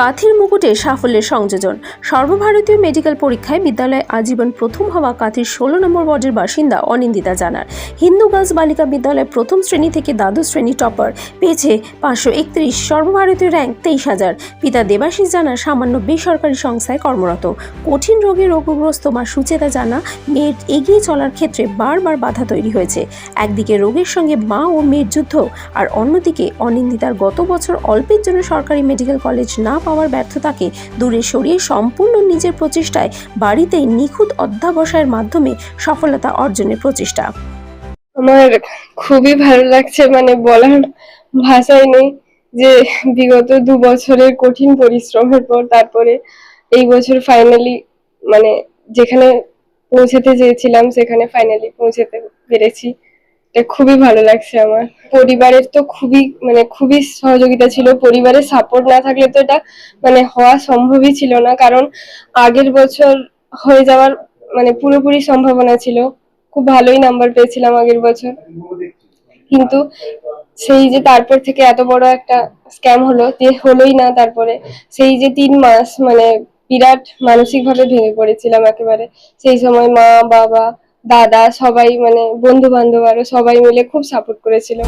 কাথির মুকুটে সাফল্যের সংযোজন। সর্বভারতীয় মেডিকেল পরীক্ষায় বিদ্যালয়ে আজীবন প্রথম হওয়া কাথির ষোলো নম্বর ওয়ার্ডের বাসিন্দা অনিন্দিতা জানার হিন্দু গার্লস বালিকা বিদ্যালয়ে প্রথম শ্রেণি থেকে দ্বাদশ শ্রেণি টপার, পেয়েছে পাঁচশো একত্রিশ, সর্বভারতীয় র্যাঙ্ক তেইশ হাজার। পিতা দেবাশিস জানা সামান্য বেসরকারি সংস্থায় কর্মরত। কঠিন রোগে রোগগ্রস্ত মা সুচেতা জানা মেয়ের এগিয়ে চলার ক্ষেত্রে বারবার বাধা তৈরি হয়েছে। একদিকে রোগের সঙ্গে মা ও মেয়ের যুদ্ধ, আর অন্যদিকে অনিন্দিতার গত বছর অল্পের জন্য সরকারি মেডিকেল কলেজ না পাওয়ার ব্যর্থতাকে দূরে সরিয়ে সম্পূর্ণ নিজের প্রচেষ্টায় বাড়িতেই নিখুঁত অধ্যাবসায়ের মাধ্যমে সফলতা অর্জনের প্রচেষ্টা। আমার খুবই ভালো লাগছে মানে বলার ভাষাই নেই যে বিগত দু বছরের কঠিন পরিশ্রমের পর তারপরে এই বছর ফাইনালি মানে যেখানে পৌঁছাতে চেয়েছিলাম সেখানে ফাইনালি পৌঁছাতে পেরেছি। খুবই ভালো লাগছে আমার। পরিবারের তো খুবই মানে খুবই সহযোগিতা ছিল। পরিবারের সাপোর্ট না থাকলে তো এটা মানে হওয়া সম্ভবই ছিল না। কারণ আগের বছর হয়ে যাওয়ার মানে পুরোপুরি সম্ভাবনা ছিল। খুব ভালোই নাম্বার পেয়েছিলাম আগের বছর। কিন্তু সেই যে তারপর থেকে এত বড় একটা স্ক্যাম হলো, যে হলোই না তারপরে। সেই যে তিন মাস মানে বিরাট মানসিক ভাবে ভেঙে পড়েছিলাম একেবারে। সেই সময় মা, বাবা দাদা সবাই মানে বন্ধু বান্ধব আরও সবাই মিলে খুব সাপোর্ট করেছিল।